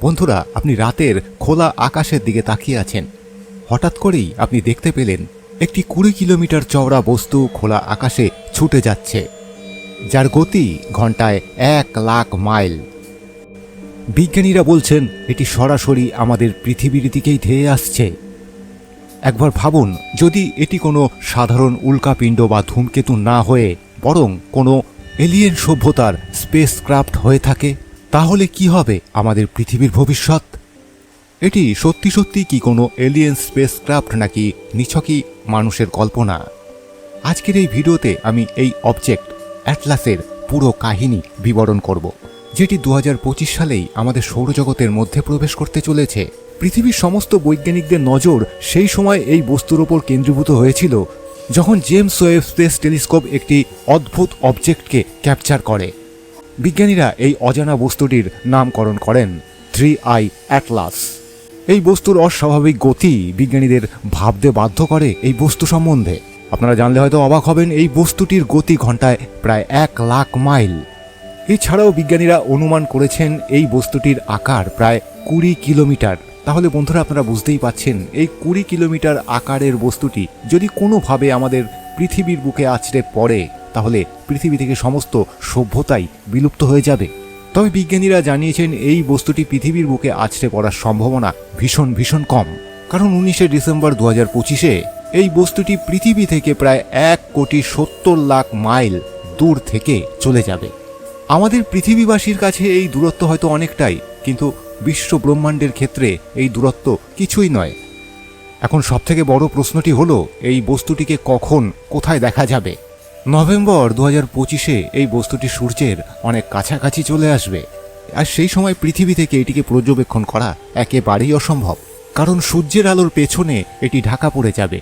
বন্ধুরা, আপনি রাতের খোলা আকাশের দিকে তাকিয়ে আছেন। হঠাৎ করেই আপনি দেখতে পেলেন, একটি কুড়ি কিলোমিটার চওড়া বস্তু খোলা আকাশে ছুটে যাচ্ছে, যার গতি ঘন্টায় এক লাখ মাইল। বিজ্ঞানীরা বলছেন, এটি সরাসরি আমাদের পৃথিবীর দিকেই ধেয়ে আসছে। একবার ভাবুন, যদি এটি কোনো সাধারণ উল্কাপিণ্ড বা ধূমকেতু না হয়ে বরং কোনো এলিয়েন সভ্যতার স্পেস ক্রাফট হয়ে থাকে তাহলে কি হবে আমাদের পৃথিবীর ভবিষ্যৎ? এটি সত্যি সত্যি কি কোনো এলিয়েন স্পেস ক্রাফট নাকি নিছকই মানুষের কল্পনা? আজকের এই ভিডিওতে আমি এই অবজেক্ট অ্যাটলাসের পুরো কাহিনী বিবরণ করব, যেটি দু হাজার পঁচিশ সালেই আমাদের সৌরজগতের মধ্যে প্রবেশ করতে চলেছে। পৃথিবীর সমস্ত বৈজ্ঞানিকদের নজর সেই সময় এই বস্তুর ওপর কেন্দ্রীভূত হয়েছিল, যখন জেমস ওয়েব স্পেস টেলিস্কোপ একটি অদ্ভুত অবজেক্টকে ক্যাপচার করে। বিজ্ঞানীরা এই অজানা বস্তুটির নামকরণ করেন থ্রি আই অ্যাটলাস এই বস্তুর অস্বাভাবিক গতি বিজ্ঞানীদের ভাবতে বাধ্য করে এই বস্তু সম্বন্ধে। আপনারা জানলে হয়তো অবাক হবেন, এই বস্তুটির গতি ঘন্টায় প্রায় এক লাখ মাইল। এছাড়াও বিজ্ঞানীরা অনুমান করেছেন এই বস্তুটির আকার প্রায় কুড়ি কিলোমিটার। তাহলে বন্ধুরা আপনারা বুঝতেই পাচ্ছেন, এই কুড়ি কিলোমিটার আকারের বস্তুটি যদি কোনোভাবে আমাদের পৃথিবীর বুকে আছড়ে পড়ে তাহলে পৃথিবী থেকে সমস্ত সভ্যতাই বিলুপ্ত হয়ে যাবে। তবে বিজ্ঞানীরা জানিয়েছেন, এই বস্তুটি পৃথিবীর বুকে আছড়ে পড়ার সম্ভাবনা ভীষণ ভীষণ কম। কারণ উনিশে ডিসেম্বর দু হাজার পঁচিশে এই বস্তুটি পৃথিবী থেকে প্রায় এক কোটি সত্তর লাখ মাইল দূর থেকে চলে যাবে। আমাদের পৃথিবীবাসীর কাছে এই দূরত্ব হয়তো অনেকটাই, কিন্তু বিশ্ব ব্রহ্মাণ্ডের ক্ষেত্রে এই দূরত্ব কিছুই নয়। এখন সবথেকে বড় প্রশ্নটি হলো, এই বস্তুটিকে কখন, কোথায় দেখা যাবে? নভেম্বর দু হাজার পঁচিশে এই বস্তুটি সূর্যের অনেক কাছাকাছি চলে আসবে। আর সেই সময় পৃথিবী থেকে এটিকে পর্যবেক্ষণ করা একেবারেই অসম্ভব, কারণ সূর্যের আলোর পেছনে এটি ঢাকা পড়ে যাবে।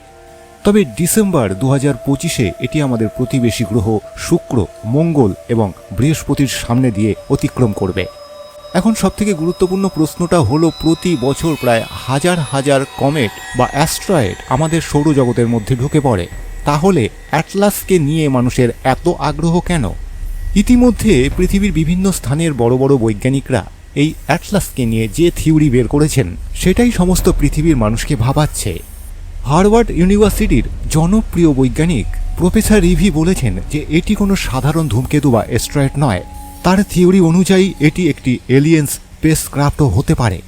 তবে ডিসেম্বর দু হাজার পঁচিশে এটি আমাদের প্রতিবেশী গ্রহ শুক্র, মঙ্গল এবং বৃহস্পতির সামনে দিয়ে অতিক্রম করবে। এখন সবথেকে গুরুত্বপূর্ণ প্রশ্নটা হলো, প্রতি বছর প্রায় হাজার হাজার কমেট বা অ্যাস্ট্রয়েড আমাদের সৌরজগতের মধ্যে ঢুকে পড়ে। তাহলে অ্যাটলাসকে নিয়ে মানুষের এত আগ্রহ কেন? ইতিমধ্যে পৃথিবীর বিভিন্ন স্থানের বড় বড় বৈজ্ঞানিকরা এই অ্যাটলাসকে নিয়ে যে থিওরি বের করেছেন, সেটাই সমস্ত পৃথিবীর মানুষকে ভাবাচ্ছে। হার্ভার্ড ইউনিভার্সিটির জনপ্রিয় বৈজ্ঞানিক প্রফেসর রিভি বলেছেন যে এটি কোনো সাধারণ ধূমকেতু বা অ্যাস্ট্রয়েড নয়। তার থিওরি অনুযায়ী এটি একটি এলিয়েন্স স্পেস ক্রাফটও হতে পারে।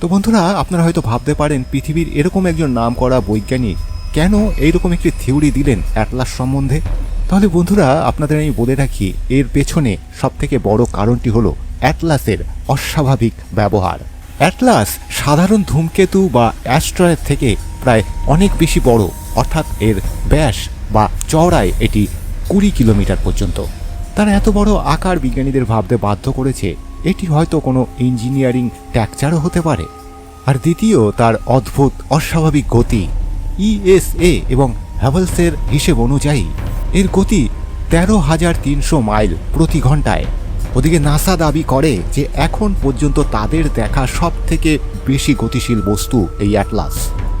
তো বন্ধুরা, আপনারা হয়তো ভাবতে পারেন, পৃথিবীর এরকম একজন নাম করা বৈজ্ঞানিক কেন এইরকম একটি থিওরি দিলেন অ্যাটলাস সম্বন্ধে? তাহলে বন্ধুরা, আপনাদের আমি বলে রাখি, এর পেছনে সবথেকে বড় কারণটি হলো অ্যাটলাসের অস্বাভাবিক ব্যবহার। অ্যাটলাস সাধারণ ধূমকেতু বা অ্যাস্ট্রয়েড থেকে প্রায় অনেক বেশি বড়, অর্থাৎ এর ব্যাস বা চওড়ায় এটি কুড়ি কিলোমিটার পর্যন্ত। তার এত বড় আকার বিজ্ঞানীদের ভাবতে বাধ্য করেছে, এটি হয়তো কোনো ইঞ্জিনিয়ারিং ট্যাকচারও হতে পারে। আর দ্বিতীয়, তার অদ্ভুত, অস্বাভাবিক গতি। ইএসএ এবং হ্যাভেলসের হিসেব অনুযায়ী এর গতি তেরো হাজার তিনশো মাইল প্রতি ঘন্টায়। ওদিকে নাসা দাবি করে যে এখন পর্যন্ত তাদের দেখা সব থেকে বেশি গতিশীল বস্তু এই অ্যাটলাস।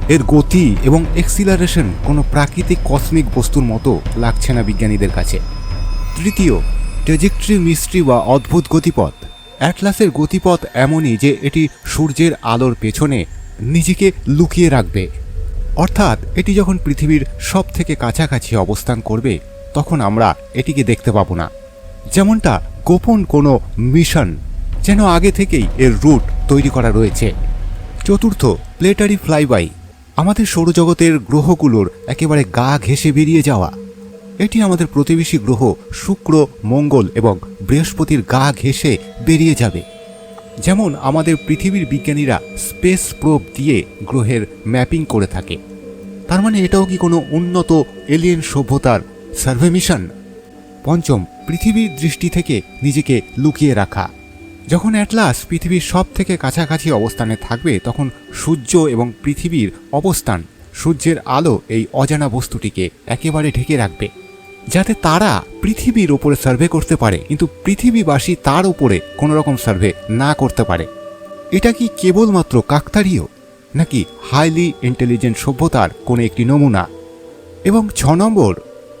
এর গতি এবং এক্সিলারেশন কোনো প্রাকৃতিক কসমিক বস্তুর মতো লাগছে না বিজ্ঞানীদের কাছে। তৃতীয় ট্রেজেক্টরি মিস্ট্রি বা অদ্ভুত গতিপথ। অ্যাটলাসের গতিপথ এমনই যে এটি সূর্যের আলোর পেছনে নিজেকে লুকিয়ে রাখবে। অর্থাৎ এটি যখন পৃথিবীর সব থেকে কাছাকাছি অবস্থান করবে, তখন আমরা এটিকে দেখতে পাবো না। যেমনটা গোপন কোনো মিশন যেন আগে থেকেই এর রুট তৈরি করা রয়েছে। চতুর্থ, প্লেটারি ফ্লাইবাই, আমাদের সৌরজগতের গ্রহগুলোর একেবারে গা ঘেঁষে বেরিয়ে যাওয়া। এটি আমাদের প্রতিবেশী গ্রহ শুক্র, মঙ্গল এবং বৃহস্পতির গা ঘেঁষে বেরিয়ে যাবে। যেমন আমাদের পৃথিবীর বিজ্ঞানীরা স্পেস প্রোব দিয়ে গ্রহের ম্যাপিং করে থাকে। তার মানে এটাও কি কোনো উন্নত এলিয়েন সভ্যতার সার্ভে মিশন পঞ্চম পৃথিবীর দৃষ্টি থেকে নিজেকে লুকিয়ে রাখা। যখন অ্যাটলাস পৃথিবীর সব থেকে কাছাকাছি অবস্থানে থাকবে, তখন সূর্য এবং পৃথিবীর অবস্থান সূর্যের আলো এই অজানা বস্তুটিকে একেবারে ঢেকে রাখবে। যাতে তারা পৃথিবীর ওপরে সার্ভে করতে পারে, কিন্তু পৃথিবীবাসী তার উপরে কোনো রকম সার্ভে না করতে পারে। এটা কি কেবলমাত্র কাকতারীয়? নাকি হাইলি ইন্টেলিজেন্ট সভ্যতার কোনো একটি নমুনা? এবং ছ নম্বর,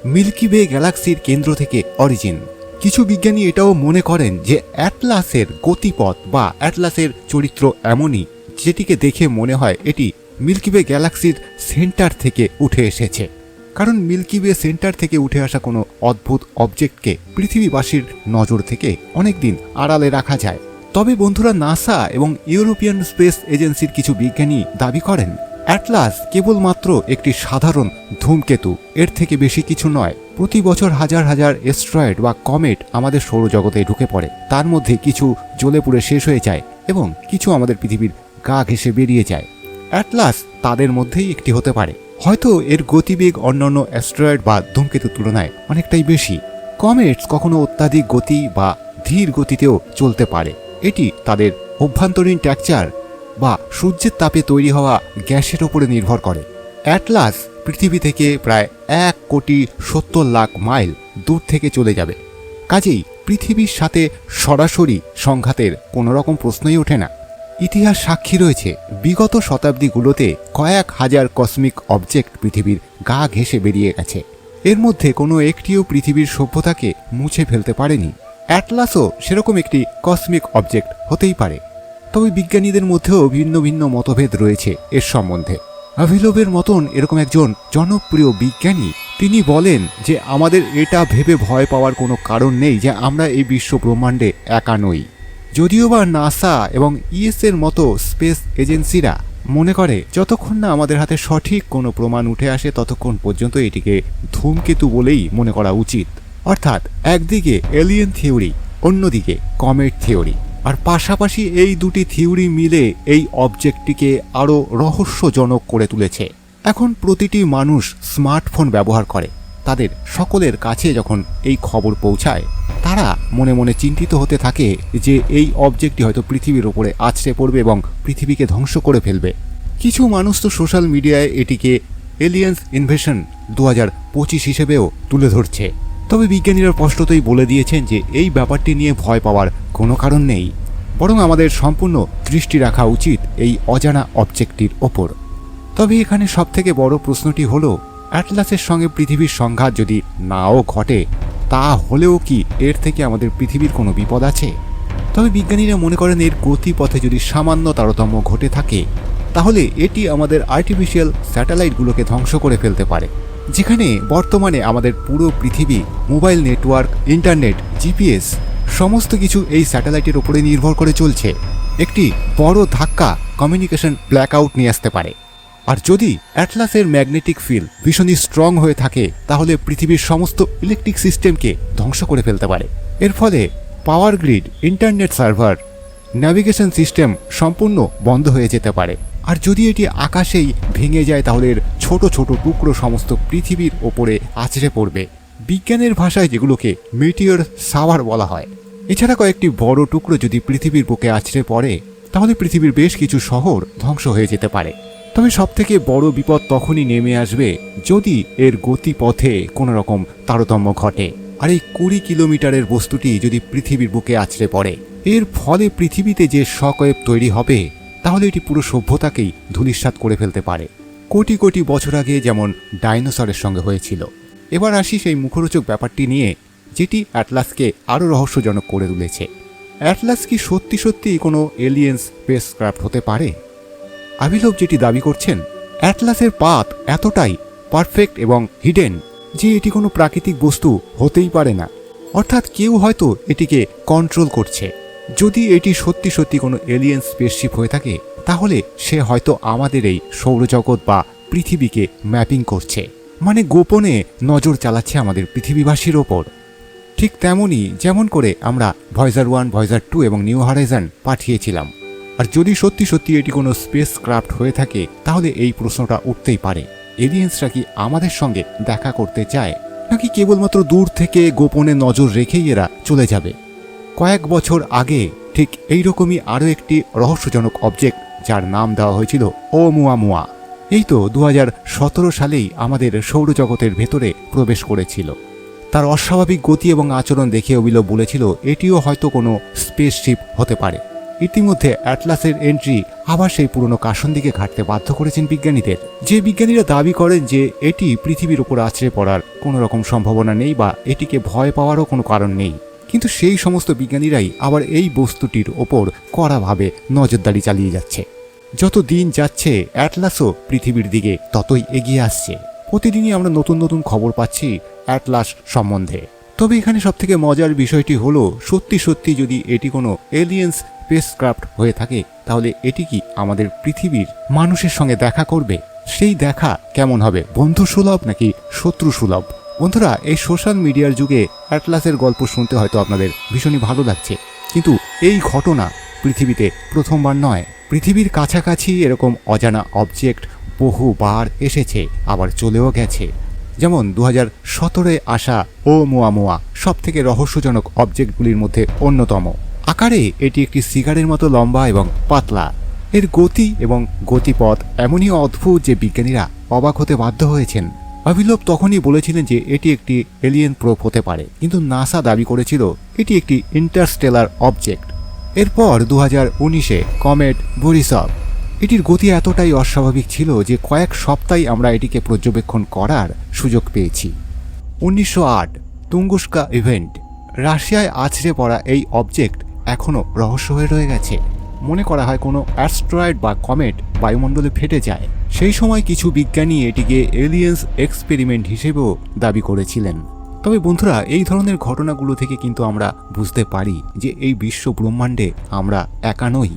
মিল্কি ওয়ে গ্যালাক্সির কেন্দ্র থেকে অরিজিন। কিছু বিজ্ঞানী এটাও মনে করেন যে অ্যাটলাসের গতিপথ বা অ্যাটলাসের চরিত্র এমনই, যেটিকে দেখে মনে হয় এটি মিল্কি মিল্কিওয়ে গ্যালাক্সির সেন্টার থেকে উঠে এসেছে। কারণ মিল্কিওয়ে সেন্টার থেকে উঠে আসা কোনো অদ্ভুত অবজেক্টকে পৃথিবীবাসীর নজর থেকে অনেকদিন আড়ালে রাখা যায়। তবে বন্ধুরা নাসা এবং ইউরোপিয়ান স্পেস এজেন্সির কিছু বিজ্ঞানী দাবি করেন, অ্যাটলাস কেবলমাত্র একটি সাধারণ ধূমকেতু। এর থেকে বেশি কিছু নয়। প্রতি বছর হাজার হাজার এস্ট্রয়েড বা কমেট আমাদের সৌরজগতে ঢুকে পড়ে। তার মধ্যে কিছু জ্বলে পুড়ে শেষ হয়ে যায় এবং কিছু আমাদের পৃথিবীর গা ঘেসে বেরিয়ে যায়। অ্যাটলাস তাদের মধ্যেই একটি হতে পারে। হয়তো এর গতিবেগ অন্যান্য অ্যাস্ট্রয়েড বা ধূমকেতুর তুলনায় অনেকটাই বেশি। কমেটস কখনো অত্যাধিক গতি বা ধীর গতিতেও চলতে পারে। এটি তাদের অভ্যন্তরীণ ট্যাকচার বা সূর্যের তাপে তৈরি হওয়া গ্যাসের ওপরে নির্ভর করে। অ্যাটলাস পৃথিবী থেকে প্রায় এক কোটি সত্তর লাখ মাইল দূর থেকে চলে যাবে। কাজেই পৃথিবীর সাথে সরাসরি সংঘাতের কোনো রকম প্রশ্নই ওঠে না। ইতিহাস সাক্ষী রয়েছে, বিগত শতাব্দীগুলোতে কয়েক হাজার কসমিক অবজেক্ট পৃথিবীর গা ঘেঁষে বেরিয়ে গেছে। এর মধ্যে কোনো একটিও পৃথিবীর সভ্যতাকে মুছে ফেলতে পারেনি। অ্যাটলাসও সেরকম একটি কসমিক অবজেক্ট হতেই পারে। তবে বিজ্ঞানীদের মধ্যেও ভিন্ন ভিন্ন মতভেদ রয়েছে এর সম্বন্ধে। আভিলোভের মতন এরকম একজন জনপ্রিয় বিজ্ঞানী, তিনি বলেন যে আমাদের এটা ভেবে ভয় পাওয়ার কোনো কারণ নেই যে আমরা এই বিশ্ব ব্রহ্মাণ্ডে একা নই। যদিও বা নাসা এবং ইএস এর মতো স্পেস এজেন্সিরা মনে করে, যতক্ষণ না আমাদের হাতে সঠিক কোনো প্রমাণ উঠে আসে, ততক্ষণ পর্যন্ত এটিকে ধূমকেতু বলেই মনে করা উচিত। অর্থাৎ একদিকে এলিয়েন থিওরি অন্যদিকে কমেট থিওরি আর পাশাপাশি এই দুটি থিওরি মিলে এই অবজেক্টটিকে আরও রহস্যজনক করে তুলেছে। এখন প্রতিটি মানুষ স্মার্টফোন ব্যবহার করে। তাদের সকলের কাছে যখন এই খবর পৌঁছায়, তারা মনে মনে চিন্তিত হতে থাকে যে এই অবজেক্টটি হয়তো পৃথিবীর ওপরে আছড়ে পড়বে এবং পৃথিবীকে ধ্বংস করে ফেলবে। কিছু মানুষ তো সোশ্যাল মিডিয়ায় এটিকে এলিয়েন্স ইনভেশন দু হাজার পঁচিশ হিসেবেও তুলে ধরছে। তবে বিজ্ঞানীরা স্পষ্টতই বলে দিয়েছেন যে এই ব্যাপারটি নিয়ে ভয় পাওয়ার কোনো কারণ নেই। বরং আমাদের সম্পূর্ণ দৃষ্টি রাখা উচিত এই অজানা অবজেক্টটির ওপর। তবে এখানে সবথেকে বড় প্রশ্নটি হলো অ্যাটলাসের সঙ্গে পৃথিবীর সংঘাত যদি নাও ঘটে, তা হলেও কি এর থেকে আমাদের পৃথিবীর কোনো বিপদ আছে? তবে বিজ্ঞানীরা মনে করেন এর গতিপথে যদি সামান্য তারতম্য ঘটে থাকে, তাহলে এটি আমাদের আর্টিফিশিয়াল স্যাটেলাইটগুলোকে ধ্বংস করে ফেলতে পারে। যেখানে বর্তমানে আমাদের পুরো পৃথিবী, মোবাইল নেটওয়ার্ক, ইন্টারনেট, জিপিএস, সমস্ত কিছু এই স্যাটেলাইটের উপরে নির্ভর করে চলছে। একটি বড় ধাক্কা কমিউনিকেশন ব্ল্যাকআউট নিয়ে আসতে পারে। আর যদি অ্যাটলাসের ম্যাগনেটিক ফিল্ড ভীষণই স্ট্রং হয়ে থাকে, তাহলে পৃথিবীর সমস্ত ইলেকট্রিক সিস্টেমকে ধ্বংস করে ফেলতে পারে। এর ফলে power grid internet server navigation system সম্পূর্ণ বন্ধ হয়ে যেতে পারে। আর যদি এটি আকাশেই ভেঙে যায়, তাহলে এর ছোট ছোট টুকরো সমস্ত পৃথিবীর ওপরে আছড়ে পড়বে। বিজ্ঞানের ভাষায় যেগুলোকে মিটিওর সাওয়ার বলা হয়। এছাড়া কয়েকটি বড় টুকরো যদি পৃথিবীর বুকে আছড়ে পড়ে, তাহলে পৃথিবীর বেশ কিছু শহর ধ্বংস হয়ে যেতে পারে। তবে সবথেকে বড় বিপদ তখনই নেমে আসবে যদি এর গতিপথে কোনো রকম তারতম্য ঘটে। আর এই কুড়ি কিলোমিটারের বস্তুটি যদি পৃথিবীর বুকে আছড়ে পড়ে, এর ফলে পৃথিবীতে যে শকওয়েভ তৈরি হবে, তাহলে এটি পুরো সভ্যতাকেই ধূলিসাৎ করে ফেলতে পারে। কোটি কোটি বছর আগে যেমন ডাইনোসরের সঙ্গে হয়েছিল। এবার আসি সেই মুখরোচক ব্যাপারটি নিয়ে, যেটি অ্যাটলাসকে আরও রহস্যজনক করে তুলেছে। অ্যাটলাস কি সত্যি সত্যি কোনো এলিয়েন্স স্পেস ক্রাফট হতে পারে? আবিলভ যেটি দাবি করছেন, অ্যাটলাসের পাত এতটাই পারফেক্ট এবং হিডেন যে এটি কোনো প্রাকৃতিক বস্তু হতেই পারে না। অর্থাৎ কেউ হয়তো এটিকে কন্ট্রোল করছে। যদি এটি সত্যি সত্যি কোনো এলিয়েন স্পেসশিপ হয়ে থাকে তাহলে সে হয়তো আমাদের এই সৌরজগৎ বা পৃথিবীকে ম্যাপিং করছে। মানে গোপনে নজর চালাচ্ছে আমাদের পৃথিবীবাসীর ওপর। ঠিক তেমনই যেমন করে আমরা ভয়েজার ওয়ান ভয়েজার টু এবং নিউ হারাইজান পাঠিয়েছিলাম। আর যদি সত্যি সত্যি এটি কোনো স্পেস ক্রাফট হয়ে থাকে, তাহলে এই প্রশ্নটা উঠতেই পারে। এলিয়েন্সরা কি আমাদের সঙ্গে দেখা করতে চায়? নাকি কেবলমাত্র দূর থেকে গোপনে নজর রেখেই এরা চলে যাবে? কয়েক বছর আগে ঠিক এইরকমই আরও একটি রহস্যজনক অবজেক্ট যার নাম দেওয়া হয়েছিল ও মুয়া মুয়া। এই তো দুহাজার সতেরো সালেই আমাদের সৌরজগতের ভেতরে প্রবেশ করেছিল। তার অস্বাভাবিক গতি এবং আচরণ দেখে অবিলব বলেছিল, এটিও হয়তো কোনো স্পেসশিপ হতে পারে। ইতিমধ্যে অ্যাটলাসের এন্ট্রি আবার সেই পুরনো কাশন দিকে ঘাটতে বাধ্য করেছেন বিজ্ঞানীদের। যে বিজ্ঞানীরা দাবি করেন যে এটি পৃথিবীর উপর আছড়ে পড়ার কোনো রকম সম্ভাবনা নেই বা এটিকে ভয় পাওয়ারও কোনো কারণ নেই। কিন্তু সেই সমস্ত বিজ্ঞানীরাই আবার এই বস্তুটির ওপর কড়াভাবে নজরদারি চালিয়ে যাচ্ছে। যত দিন যাচ্ছে, অ্যাটলাসও পৃথিবীর দিকে ততই এগিয়ে আসছে। প্রতিদিনই আমরা নতুন নতুন খবর পাচ্ছি অ্যাটলাস সম্বন্ধে। তবে এখানে সবথেকে মজার বিষয়টি হলো, সত্যি সত্যি যদি এটি কোনো এলিয়েন্স স্পেসক্রাফট হয়ে থাকে, তাহলে এটি কি আমাদের পৃথিবীর মানুষের সঙ্গে দেখা করবে? সেই দেখা কেমন হবে? বন্ধু সুলভ নাকি শত্রু সুলভ বন্ধুরা, এই সোশ্যাল মিডিয়ার যুগে অ্যাটলাসের গল্প শুনতে হয়তো আপনাদের ভীষণই ভালো লাগছে। কিন্তু এই ঘটনা পৃথিবীতে প্রথমবার নয়। পৃথিবীর কাছাকাছি এরকম অজানা অবজেক্ট বহুবার এসেছে, আবার চলেও গেছে। যেমন দু হাজার সতেরোয় আসা ও মোয়া মোয়া সব থেকে রহস্যজনক অবজেক্টগুলির মধ্যে অন্যতম। আকারে এটি একটি সিগারের মতো লম্বা এবং পাতলা। এর গতি এবং গতিপথ এমনই অদ্ভুত যে বিজ্ঞানীরা অবাক হতে বাধ্য হয়েছেন। অভিলোভ তখনই বলেছিলেন যে এটি একটি এলিয়েন প্রোপ হতে পারে, কিন্তু নাসা দাবি করেছিল এটি একটি ইন্টারস্টেলার অবজেক্ট এরপর দু হাজার উনিশে কমেট বরিসভ, এটির গতি এতটাই অস্বাভাবিক ছিল যে কয়েক সপ্তাহে আমরা এটিকে পর্যবেক্ষণ করার সুযোগ পেয়েছি। উনিশশো আট, তুঙ্গুস্কা ইভেন্ট, রাশিয়ায় আছড়ে পড়া এই অবজেক্ট এখনও রহস্য হয়ে রয়ে গেছে। মনে করা হয় কোনো অ্যাস্ট্রয়েড বা কমেট বায়ুমণ্ডলে ফেটে যায়। সেই সময় কিছু বিজ্ঞানী এটিকে এলিয়েন্স এক্সপেরিমেন্ট হিসেবেও দাবি করেছিলেন। তবে বন্ধুরা, এই ধরনের ঘটনাগুলো থেকে কিন্তু আমরা বুঝতে পারি যে এই বিশ্ব ব্রহ্মাণ্ডে আমরা একা নই।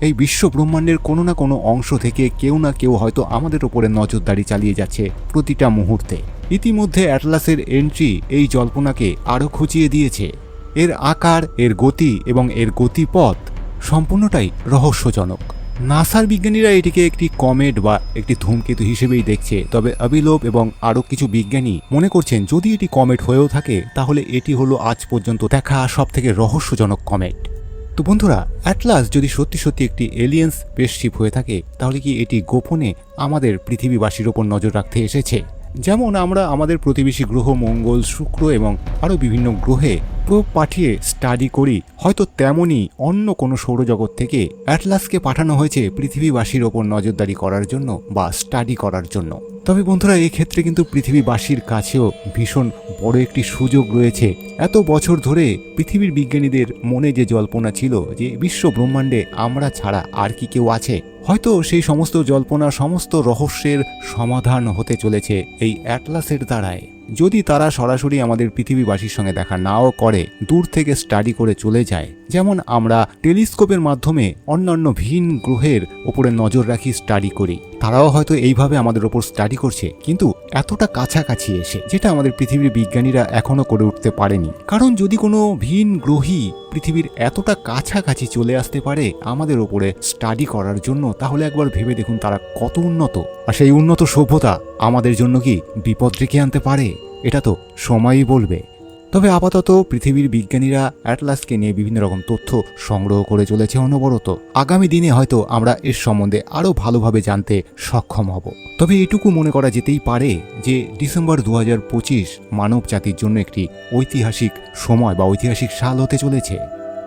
এই বিশ্ব ব্রহ্মাণ্ডের কোনো না কোনো অংশ থেকে কেউ না কেউ হয়তো আমাদের ওপরে নজরদারি চালিয়ে যাচ্ছে প্রতিটা মুহূর্তে। ইতিমধ্যে অ্যাটলাসের এন্ট্রি এই জল্পনাকে আরও খুঁচিয়ে দিয়েছে। এর আকার, এর গতি এবং এর গতিপথ সম্পূর্ণটাই রহস্যজনক। নাসার বিজ্ঞানীরা এটিকে একটি কমেট বা একটি ধূমকেতু হিসেবেই দেখছে। তবে অবিলোভ এবং আরও কিছু বিজ্ঞানী মনে করছেন, যদি এটি কমেট হয়েও থাকে, তাহলে এটি হলো আজ পর্যন্ত দেখা সবথেকে রহস্যজনক কমেট তো বন্ধুরা, অ্যাটলাস যদি সত্যি সত্যি একটি এলিয়েন্স স্পেসশিপ হয়ে থাকে, তাহলে কি এটি গোপনে আমাদের পৃথিবীবাসীর ওপর নজর রাখতে এসেছে? যেমন আমরা আমাদের প্রতিবেশী গ্রহ মঙ্গল, শুক্র এবং আরও বিভিন্ন গ্রহে প্রোব পাঠিয়ে স্টাডি করি, হয়তো তেমনই অন্য কোনো সৌরজগৎ থেকে অ্যাটলাসকে পাঠানো হয়েছে পৃথিবীবাসীর ওপর নজরদারি করার জন্য বা স্টাডি করার জন্য। তবে বন্ধুরা, এই ক্ষেত্রে কিন্তু পৃথিবীবাসীর কাছেও ভীষণ বড় একটি সুযোগ রয়েছে। এত বছর ধরে পৃথিবীর বিজ্ঞানীদের মনে যে জল্পনা ছিল যে, বিশ্ব ব্রহ্মাণ্ডে আমরা ছাড়া আর কি কেউ আছে, হয়তো সেই সমস্ত জল্পনা, সমস্ত রহস্যের সমাধান হতে চলেছে এই অ্যাটলাসের দ্বারায়। যদি তারা সরাসরি আমাদের পৃথিবীবাসীর সঙ্গে দেখা নাও করে, দূর থেকে স্টাডি করে চলে যায়, যেমন আমরা টেলিস্কোপের মাধ্যমে অন্যান্য ভিন গ্রহের ওপরে নজর রাখি স্টাডি করি। তারাও হয়তো এইভাবে আমাদের ওপর স্টাডি করছে, কিন্তু এতটা কাছাকাছি এসে, যেটা আমাদের পৃথিবীর বিজ্ঞানীরা এখনও করে উঠতে পারেনি। কারণ যদি কোনো ভিন গ্রহী পৃথিবীর এতটা কাছাকাছি চলে আসতে পারে আমাদের ওপরে স্টাডি করার জন্য, তাহলে একবার ভেবে দেখুন তারা কত উন্নত। আর সেই উন্নত সভ্যতা আমাদের জন্য কি বিপদ ডেকে আনতে পারে? এটা তো সময়ই বলবে। তবে আপাতত পৃথিবীর বিজ্ঞানীরা অ্যাটলাসকে নিয়ে বিভিন্ন রকম তথ্য সংগ্রহ করে চলেছে অনবরত। আগামী দিনে হয়তো আমরা এর সম্বন্ধে আরও ভালোভাবে জানতে সক্ষম হব। তবে এটুকু মনে করা যেতেই পারে যে ডিসেম্বর দু হাজার পঁচিশ মানব জাতির জন্য একটি ঐতিহাসিক সময় বা ঐতিহাসিক সাল হতে চলেছে।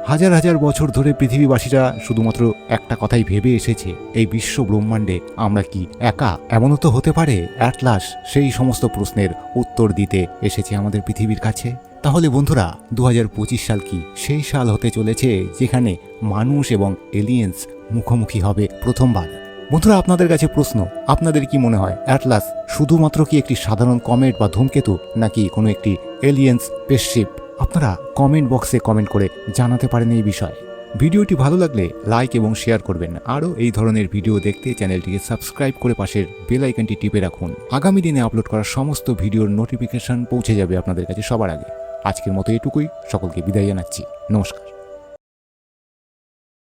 হাজার হাজার বছর ধরে পৃথিবীবাসীরা শুধুমাত্র একটা কথাই ভেবে এসেছে, এই বিশ্ব ব্রহ্মাণ্ডে আমরা কি একা? এমনও তো হতে পারে, অ্যাটলাস সেই সমস্ত প্রশ্নের উত্তর দিতে এসেছে আমাদের পৃথিবীর কাছে। তাহলে বন্ধুরা দু হাজার পঁচিশ সাল কি সেই সাল হতে চলেছে যেখানে মানুষ এবং এলিয়েন্স মুখোমুখি হবে প্রথমবার? বন্ধুরা, আপনাদের কাছে প্রশ্ন, আপনাদের কি মনে হয়? অ্যাটলাস শুধুমাত্র কি একটি সাধারণ কমেট বা ধূমকেতু, নাকি কোনো একটি এলিয়েন্স স্পেসশিপ আপনারা কমেন্ট বক্সে কমেন্ট করে জানাতে পারেন এই বিষয়ে। ভিডিওটি ভালো লাগলে লাইক এবং শেয়ার করবেন। আরও এই ধরনের ভিডিও দেখতে চ্যানেলটিকে সাবস্ক্রাইব করে পাশের বেল আইকনটি টিপে রাখুন। আগামী দিনে আপলোড করা সমস্ত ভিডিওর নোটিফিকেশন পৌঁছে যাবে আপনাদের কাছে সবার আগে। আজকের মতো এটুকুই। সকলকে বিদায় জানাচ্ছি। নমস্কার।